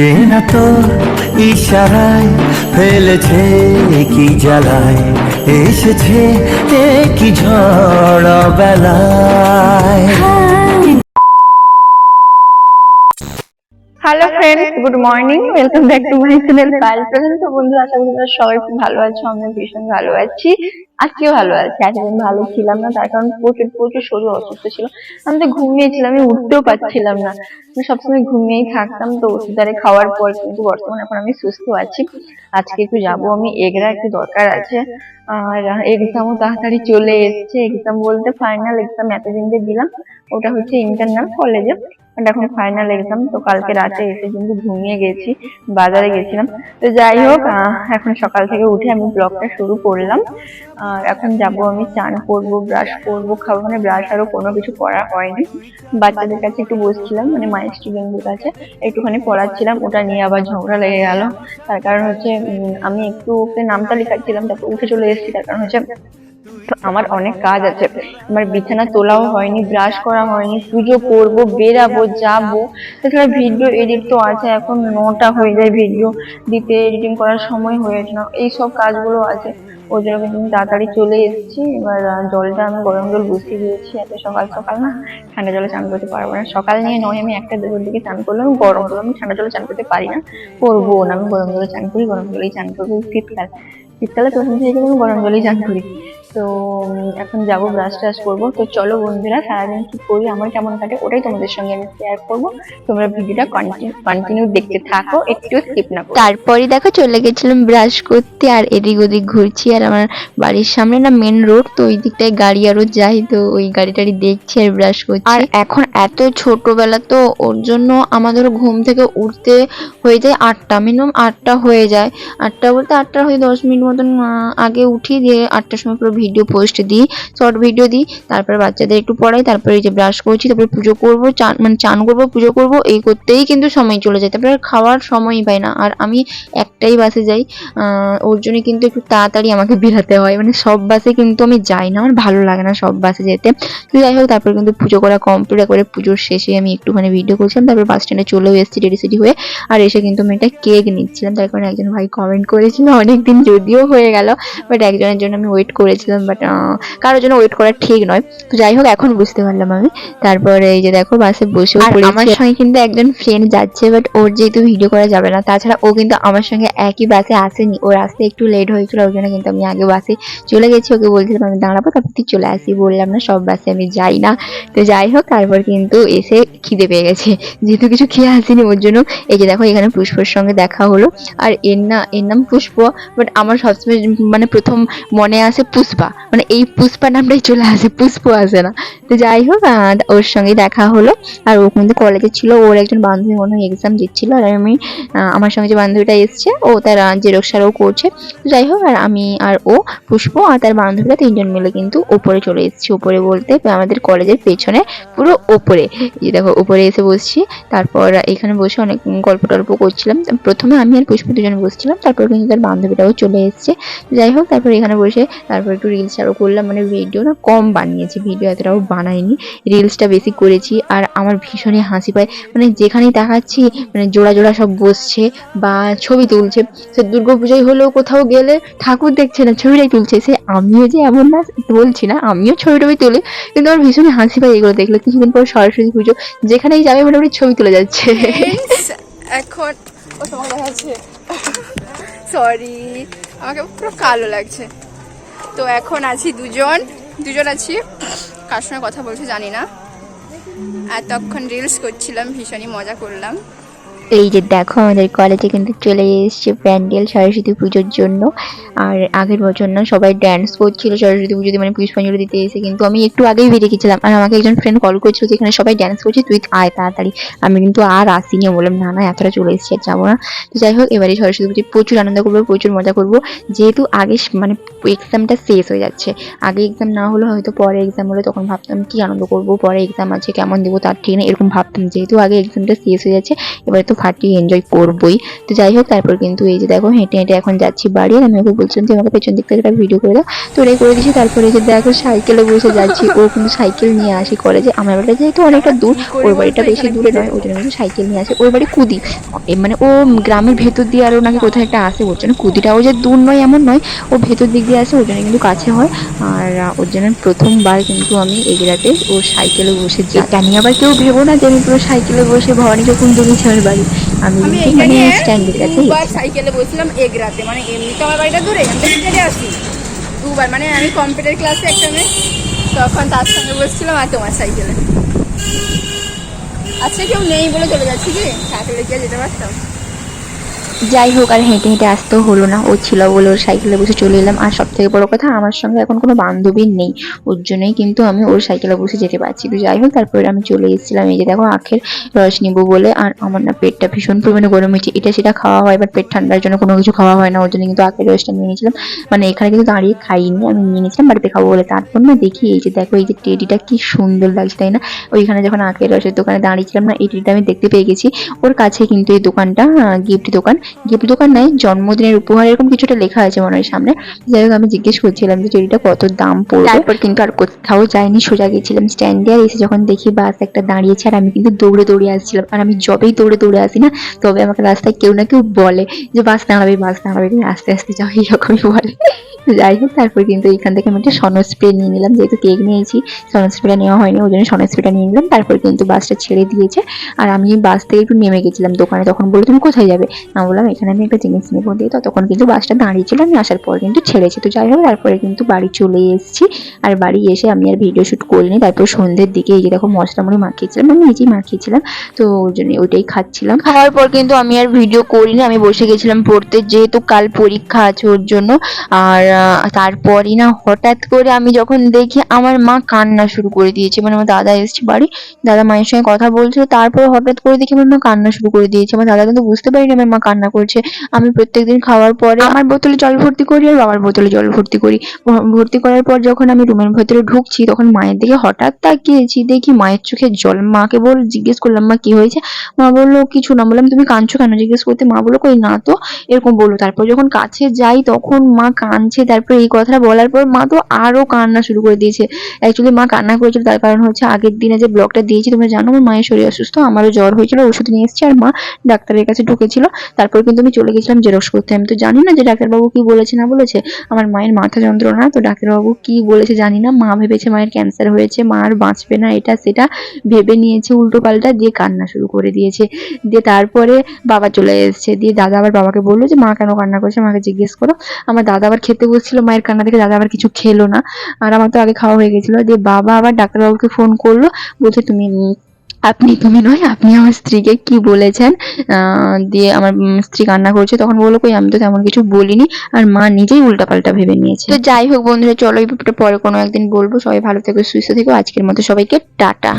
চেনা তো ইশারায় ফেলেছে কি জ্বালায়, এসেছে কি ঝড় বেলায়। Hello friends good morning welcome back to my channel pile তো বন্ধুরা, আশা করি সবাই খুব ভালো আছো আমি ভীষণ ভালো আছি। আজকেও ভালো আছি? এতদিন ভালো ছিলাম না, তার কারণ প্রচুর প্রচুর শরীর অসুস্থ ছিল। আমি তো ঘুমিয়েছিলাম, আমি উঠতেও পারছিলাম না। আমি সবসময় ঘুমিয়েই থাকতাম, তো ওষুধ আরে খাওয়ার পর কিন্তু বর্তমানে এখন আমি সুস্থ আছি। আজকে একটু যাব, আমি এগরা একটু দরকার আছে। আর এক্সামও তাড়াতাড়ি চলে এসেছে এক্সাম বলতে ফাইনাল এক্সাম এতদিন যে দিলাম, ওটা হচ্ছে ইন্টারনাল কলেজে এখন ফাইনাল এক্সাম তো কালকে রাতে এসে কিন্তু ঘুমিয়ে গেছি, বাজারে গেছিলাম। তো যাই হোক এখন সকাল থেকে উঠে আমি ব্লগটা শুরু করলাম। এখন যাব আমি চান করব, ব্রাশ করব, খাব মানে ব্রাশ আরও কোনো কিছু করা হয়নি। বাচ্চাদের কাছে একটু বসছিলাম মানে মায়ের স্টুডেন্টদের কাছে, একটুখানি পড়াচ্ছিলাম, ওটা নিয়ে আবার ঝগড়া লেগে গেল। তার কারণ হচ্ছে আমি একটু নামটা লেখাচ্ছিলাম, তারপর উঠে চলে এসেছি, তার কারণ হচ্ছে আমার অনেক কাজ আছে। আমার বিছানা তোলাও হয়নি, ব্রাশ করা হয়নি, পুজো করব, বেরাবো, যাব। তাছাড়া ভিডিও এডিট তো আছে, এখন নটা হয়ে যায় ভিডিও দিতে এডিটিং করার সময় হয়ে ওঠে না। এইসব কাজগুলো আছে। ওই জন্য কিন্তু তাড়াতাড়ি চলে এসেছি, এবার জলটা আমি গরম জল বসিয়ে দিয়েছি। এত সকাল সকাল না, ঠান্ডা জলে চান করতে পারব না। সকাল নিয়ে নয়, আমি একটা দুপুর দিকে চান করলাম। গরম জল আমি ঠান্ডা জলে চান করতে পারি না। করব না, আমি গরম জলে চান করি, গরম জলেই চান করব। শীতকাল, শীতকালে প্রথম থেকে আমি গরম জলেই চান করি। তো এখন যাব ব্রাশ টাশ করব। তো চলো বন্ধুরা সারাদিন কি করি আমার কেমন কাটে ওটাই তোমাদের সঙ্গে আমি শেয়ার করব। তোমরা ভিডিওটা কন্টিনিউ দেখতে থাকো একটু স্কিপ না তারপরে দেখো চলে গেছিলাম ব্রাশ করতে আর এদিক ওদিক ঘুরছি আর আমার বাড়ির সামনে না মেন রোড তো ওই দিকটায় গাড়ি আরও যাই তো ওই গাড়ি টাড়ি দেখছি আর ব্রাশ করছি। আর এখন এত ছোটবেলা তো ওর জন্য আমাদের ঘুম থেকে উঠতে হয়ে যায় আটটা মিনিমাম আটটা হয়ে যায়। আটটা বলতে আটটা হয়ে দশ মিনিট মতন আগে উঠি দিয়ে আটটার সময় পুরো ভিডিও পোস্ট দিই শর্ট ভিডিও দিই, তারপরে বাচ্চাদের একটু পড়াই, তারপরে এই যে ব্রাশ করছি, তারপরে পুজো করব, চান মানে চান করব, পুজো করব, এই করতেই কিন্তু সময় চলে যায়। তারপরে খাওয়ার সময়ই পাই না। আর আমি একটাই বাসে যাই ওর জন্য কিন্তু একটু তাড়াতাড়ি আমাকে বেরাতে হয়। মানে সব বাসে কিন্তু আমি যাই না, আমার ভালো লাগে না সব বাসে যেতে। তো যাই হোক, তারপর কিন্তু পুজো করা কমপ্লিট করে পুজোর শেষে আমি একটুখানি ভিডিও করছিলাম, তারপর বাস স্ট্যান্ডে চলেও এসেছি রেডি সেডি হয়ে। আর এসে কিন্তু আমি একটা কেক নিচ্ছিলাম। তার কারণে একজন ভাই কমেন্ট করেছিল, অনেকদিন যদিও হয়ে গেল বাট একজনের জন্য আমি ওয়েট করেছিলাম। বাট কারোর জন্য ওয়েট করা ঠিক নয়। তো যাই হোক এখন বুঝতে পারলাম আমি। তারপরে এই যে দেখো বাসে পড়েছি আমার সঙ্গে কিন্তু একজন ফ্রেন্ড যাচ্ছে বাট ওর যেহেতু ভিডিও করা যাবে না তাছাড়া ও কিন্তু আমার সঙ্গে একই বাসে আসেনি। ওর আসতে একটু লেট হয়েছিল ওই জন্য কিন্তু আমি আগে বাসে চলে গেছি। ওকে বলছিলাম আমি দাঁড়াবো তারপর তুই চলে আসি বললাম না সব বাসে আমি যাই না। তো যাই হোক তারপর কিন্তু এসে খিদে পেয়ে গেছে। যেহেতু কিছু খেয়ে আসিনি ওর জন্য এই যে দেখো এখানে পুষ্পর সঙ্গে দেখা হলো। আর এর না এর নাম পুষ্প বাট আমার সবসময় মানে প্রথম মনে আসে পুষ্পা। মানে এই পুষ্পা নামটাই চলে আসে, পুষ্প আসে না। তো যাই হোক ওর সঙ্গে দেখা হলো। আর ও কিন্তু কলেজে ছিল, ওর একজন বান্ধবী মনে হয় এক্সাম দিচ্ছিল। আর আমি আমার সঙ্গে যে বান্ধবীটা এসছে, ও তার জেরক্সারও করছে। তো যাই হোক, আর আমি আর ও, পুষ্প আর তার বান্ধবীরা তিনজন মিলে কিন্তু ওপরে চলে এসেছি। ওপরে বলতে আমাদের কলেজের পেছনে, পুরো ওপরে। এই দেখো, ওপরে এসে বসছি। তারপর এখানে বসে অনেক গল্প টল্প করছিলাম। প্রথমে আমি আর পুষ্প দুজন বসছিলাম। তারপর কিন্তু তার বান্ধবীটাও চলে এসছে। যাই হোক, তারপর এখানে বসে, তারপর একটু রিলস আরও করলাম মানে ভিডিও না কম বানিয়েছি ভিডিও এতটাও বানাইনি। রিলসটা বেশি করেছি আর আমার ভীষণই হাসি পায়। মানে যেখানেই দেখাচ্ছি মানে জোড়া জোড়া সব বসছে বা ছবি তুলছে, সে দুর্গা পুজোয় হলেও কোথাও গেলে ঠাকুর দেখছে না, ছবিটাই তুলছে। সে আমিও যে এমন না বলছি না, আমিও ছবি টবি তুলি, কিন্তু আমার ভীষণই হাসি পায় এগুলো দেখলে। কিছুদিন পর সরস্বতী পুজো, যেখানেই যাবে মোটামুটি ছবি তুলে যাচ্ছে। এখন, ও সরি আমাকে পুরো কালো লাগছে। তো এখন আছি দুজন। দুজন আছি। কার সঙ্গে কথা বলছে জানি না। এতক্ষণ রিলস করছিলাম, ভীষণই মজা করলাম। এই যে দেখো, আমাদের কলেজে কিন্তু চলে এসেছে প্যান্ডেল, সরস্বতী পুজোর জন্য। আর আগের বছর না সবাই ড্যান্স করছিল, সরস্বতী পুজোতে মানে পুষ্পাঞ্জলি দিতে এসে কিন্তু আমি একটু আগেই বেরিয়ে গেছিলাম। আর আমাকে একজন ফ্রেন্ড কল করেছিল যে, এখানে সবাই ড্যান্স করছে, তুই আয় তাড়াতাড়ি। আমি কিন্তু আর আসিনি বললাম, না না, এতটা চলে এসেছি, আর যাব না। তো যাই হোক, এবারে সরস্বতী পুজোয় প্রচুর আনন্দ করব, প্রচুর মজা করব। যেহেতু আগে মানে এক্সামটা শেষ হয়ে যাচ্ছে, আগে এক্সাম না হলে হয়তো পরে এক্সাম হলে তখন ভাবতাম, কি আনন্দ করব, পরে এক্সাম আছে, কেমন দেবো, তার ঠিক নেই। এরকম ভাবতাম, যেহেতু আগে এক্সামটা শেষ হয়ে যাচ্ছে, এবারে তো ফাটিয়ে এনজয় করবোই। তো যাই হোক, তারপর কিন্তু এই যে দেখো, হেঁটে হেঁটে এখন যাচ্ছি বাড়ি আর আমি ওকে বলছিলাম যে, আমাকে পেছন দিক থেকে একটা ভিডিও করে দাও। তো ওটাই করে দিয়েছি। তারপরে এই যে দেখো সাইকেলে বসে যাচ্ছি। ও কিন্তু সাইকেল নিয়ে আসি কলেজে আমার বাড়িটা যেহেতু অনেকটা দূর, ওর বাড়িটা বেশি দূরে নয়, ওই জন্য কিন্তু সাইকেল নিয়ে আসে। ওর বাড়ি কুদি। মানে ও গ্রামের ভেতর দিয়ে আরও নাকি কোথাও একটা আসে, ওর জন্য কুদিটাও যে দূর নয়, এমন নয়, ও ভেতর দিক দিয়ে আসে, ওর জন্য কিন্তু কাছে হয়। আর ওর জন্য প্রথমবার কিন্তু আমি এগরাতে ওর সাইকেলে বসে যাই এটা নিয়ে আবার কেউ ভেবো না যে আমি পুরো সাইকেলে বসে ভবানী যখন আমার বাড়ি আমি মানে স্ট্যান্ডের কাছে দুবার সাইকেলে বসছিলাম এগরাতে মানে এমনি তো আমার বাড়িটা দূরে আমি হেঁটে আসি। দুবার মানে আমি কম্পিউটার ক্লাসে একটা মেয়ে তখন তার সঙ্গে বসছিলাম আর তোমার সাইকেলে আচ্ছা কেউ নেই বলে চলে যাচ্ছি কি? সাইকেলে গিয়ে যেতে পারতাম। যাই হোক আর হেঁটে হেঁটে আসতেও হলো না। ও ছিল বলে ওর সাইকেলে বসে চলে এলাম। আর সব থেকে বড় কথা, আমার সঙ্গে এখন কোনো বান্ধবী নেই। ওর জন্যই কিন্তু আমি ওর সাইকেলে বসে যেতে পারছি। তো যাই হোক তারপরে আমি চলে এসেছিলাম। এই যে দেখো, আখের রস নিবো বলে। আর আমার না পেটটা ভীষণ পরিমাণে গরম হয়েছে। এটা সেটা খাওয়া হয় বাট পেট ঠান্ডার জন্য কোনো কিছু খাওয়া হয় না। ওর জন্য কিন্তু আখের রসটা নিয়ে নিয়েছিলাম। মানে এখানে কিন্তু দাঁড়িয়ে খাইনি, আমি নিয়ে নিয়েছিলাম বাড়িতে খাব বলে। তারপর না দেখি, এই যে দেখো, এই যে টেডিটা কি সুন্দর লাগছে, তাই না? ওইখানে যখন আখের রসের দোকানে দাঁড়িয়েছিলাম না, এই টেডিটা আমি দেখতে পেয়ে গেছি। ওর কাছে কিন্তু এই দোকানটা গিফট দোকান। গিফট দোকান নাই, জন্মদিনের উপহার, এরকম কিছুটা লেখা আছে মনে হয় সামনে। যাই হোক, আমি জিজ্ঞেস করছিলাম যে টেডিটা কত দাম পড়বে। তারপর কিন্তু আর কোথাও যাইনি, সোজা গেছিলাম স্ট্যান্ডে আর এসে যখন দেখি বাস একটা দাঁড়িয়েছে আর আমি কিন্তু দৌড়ে দৌড়ে আসছিলাম। আর আমি যবেই দৌড়ে দৌড়ে আসি না, তবে আমাকে রাস্তায় কেউ না কেউ বলে যে, বাস দাঁড়াবে বাস দাঁড়াবে তুমি আস্তে আস্তে যাও, এইরকমই বলে। যাই হোক, তারপর কিন্তু এখান থেকে আমি একটা সন স্প্রে নিয়ে নিলাম, যেহেতু কেক নিয়েছি সন স্প্রেটা নেওয়া হয়নি, ওই জন্য সন স্প্রেটা নিয়ে নিলাম। তারপর কিন্তু বাসটা ছেড়ে দিয়েছে। আর আমি বাস থেকে একটু নেমে গেছিলাম দোকানে, তখন বলে তুমি কোথায় যাবে? আমি বললাম এখানে আমি একটা জিনিস নেব দিয়ে ততক্ষণ কিন্তু বাসটা দাঁড়িয়েছিল আমি আসার পর কিন্তু ছেড়েছি। তো যাই হোক, তারপরে কিন্তু বাড়ি চলে এসেছি। আর বাড়ি এসে আমি আর ভিডিও শ্যুট করিনি, তারপর সন্ধ্যের দিকে এই যে দেখো মশলা মুড়ি মাখিয়েছিলাম, আমি নিজেই মাখিয়েছিলাম। তো ওই জন্য ওইটাই খাচ্ছিলাম। খাওয়ার পর কিন্তু আমি আর ভিডিও করিনি, আমি বসে গেছিলাম পড়তে, যেহেতু কাল পরীক্ষা আছে ওর জন্য। আর তারপরই না হঠাৎ করে আমি যখন দেখি আমার মা কান্না শুরু করে দিয়েছে। মানে আমার দাদা এসেছে বাড়ি, দাদা মায়ের সঙ্গে কথা বলছিল, তারপর হঠাৎ করে দেখি আমার মা কান্না শুরু করে দিয়েছে। আমার দাদা কিন্তু বুঝতে পারিনি আমার মা কান্না করছে। আমি প্রত্যেকদিন খাওয়ার পরে আমার বোতলে জল ভর্তি করি আর বাবার বোতলে জল ভর্তি করি। ভর্তি করার পর যখন আমি রুমের ভেতরে ঢুকছি তখন মায়ের দিকে হঠাৎ তাকিয়েছি। দেখি মায়ের চোখে জল। মাকে বল জিজ্ঞেস করলাম মা কি হয়েছে? মা বলল কিছু না। বললাম তুমি কাঁদছো কেন? জিজ্ঞেস করতে মা বলল কই না তো। এরকম বলল। তারপর যখন কাছে যাই তখন মা কাঁদছে। তারপর এই কথাটা বলার পর মা তো আরও কান্না শুরু করে দিয়েছে। অ্যাকচুয়ালি মা কান্না করেছিল তার কারণ হচ্ছে আগের দিনে যে ব্লগটা দিয়েছি তোমরা জানো আমার মায়ের শরীর অসুস্থ আমারও জ্বর হয়েছিল ওষুধ নিয়ে এসেছি আর মা ডাক্তারের কাছে ঢুকেছিল। তারপর কিন্তু আমি চলে গেছিলাম জেরক্স করতে। আমি তো জানি না যে ডাক্তারবাবু কি বলেছে, না বলেছে। আমার মায়ের মাথা যন্ত্রণা, তো ডাক্তারবাবু কি বলেছে জানি না। মা ভেবেছে মায়ের ক্যান্সার হয়েছে, মা আর বাঁচবে না, এটা সেটা ভেবে নিয়েছে, উল্টো পাল্টা দিয়ে কান্না শুরু করে দিয়েছে। দিয়ে তারপরে বাবা চলে এসেছে। দিয়ে দাদা আবার বাবাকে বলল যে, মা কেন কান্না করছে? মাকে জিজ্ঞেস করো। আমার দাদা আবার খেতে বসছিল, মায়ের কান্না দেখে দাদা আবার কিছু খেলো না। আর আমার তো আগে খাওয়া হয়ে গেছিল। দিয়ে বাবা আবার ডাক্তারবাবুকে ফোন করল, বলছে, তুমি আপনি তুমি নয় আপনি আমার স্ত্রীকে কি বলেছেন? আহ, দিয়ে আমার স্ত্রী কান্না করছে তখন বলল কই আমি তো তেমন কিছু বলিনি। আর মা নিজেই উল্টাপাল্টা ভেবে নিয়েছে। তো যাই হোক বন্ধুরা চলো এই ব্যাপারটা পরে কোনো একদিন বলব। সবাই ভালো থেকো সুস্থ থেকো। আজকের মতো সবাইকে টাটা.